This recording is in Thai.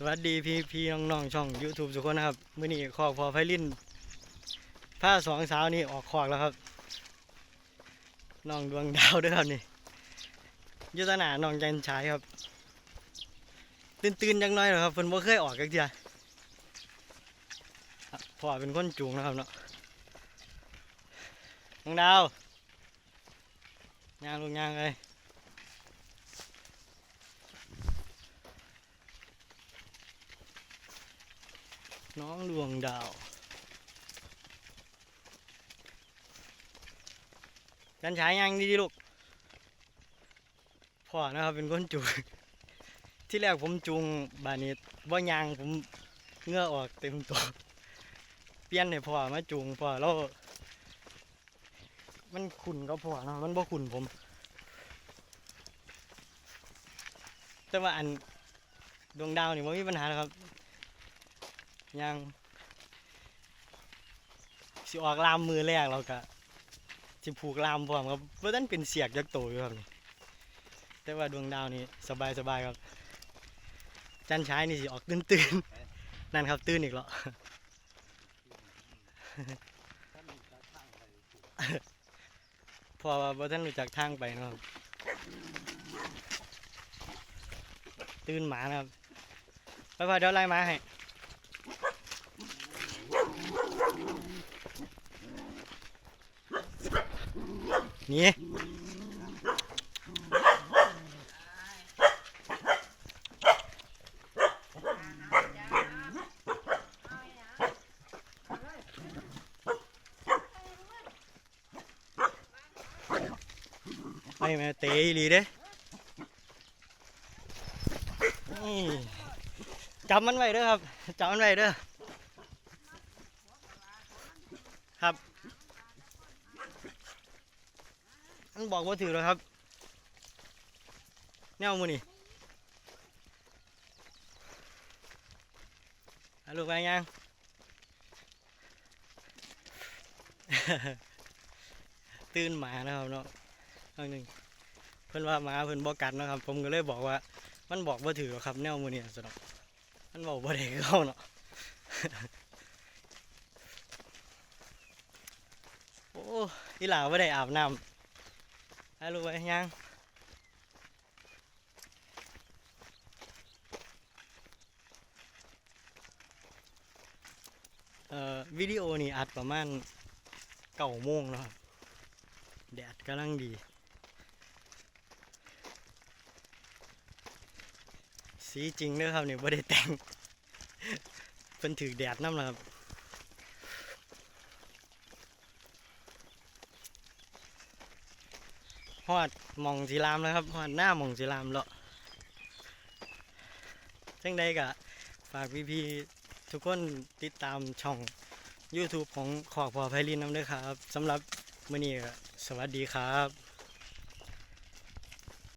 สวัสดีพี่พี่น้องน้องๆช่อง YouTube ทุกคนนะครับมื่อนี้คอกพอไฟลินผ้าสองสาวนี่ออกคอกแล้วครับน้องดวงดาวด้วยครับนี่ยุทธนาน้องจันชายครับ ตื่นตื่นๆจังน้อยเหรอครับเพิ่นบ่เคยออกกันเดียพ่อเป็นคนจูงนะครับเนาะน้องดาวย่างลูกย่างเลย น้องดวงดาว กันฉายยังดีลูก พ่อนะครับเป็นคนจูงที่แรกผมจูงบานี้ว่ายางผมเงื่อออกเต็มตัว เปลี่ยนให้พ่อมาจูงพ่อแล้ว มันขุนก็พ่อนะมันบ่ขุนผม แต่ว่าอันดวงดาวนี่ไม่มีปัญหาหรอกครับ ยังสิออกลามมือแรกเราก็สิผูกลามพร้อมครับเพราะนั้นเป็นเสียกยักษ์โตอยู่ครับนี่แต่ว่าดวงดาวนี่สบายสบายครับ จันชายนี่สิออกตื่นตื่นๆนั่นครับตื่นอีกแล้วพอว่าบ่ท่านรู้จักทางไปนะครับ ตื่นหมานะครับไปพอเดี๋ยวไล่มาให้ นี่ไอ้แม่เตะอีหลีเด้จำมันไว้เด้อครับจำมันไว้เด้อครับ มันบอกว่าถือแล้วครับ แนวมือนี่อาลูกไปยังตื่นหมานะครับเนาะอันหนึ่งเพิ่อนว่าหมาเพิ่อนบอกกัดนะครับ ผมก็เลยบอกว่า มันบอกว่าถือหรอครับ แนวมือนี่สนอกมันบอกว่าเด็กเข้าเนาะโอ้อีหลาไม่ได้อาบน้ำ ให้ลูกไปยังเอ่อวิดีโอนี่อัดประมาณเก้าโมงแล้วครับแดดกำลังดีสีจริงเด้อครับนี่ไม่ได้แต่งเป็นถือแดดน้ำแล้วครับ ฮอดมองสีรามแล้วครับฮอดหน้ามองสีรามแล้วจังใดกะฝากพี่ๆทุกคนติดตามช่อง YouTube ของขอกพอไพลินน้ำด้วยครับสำหรับมื้อนี้ก็สวัสดีครับ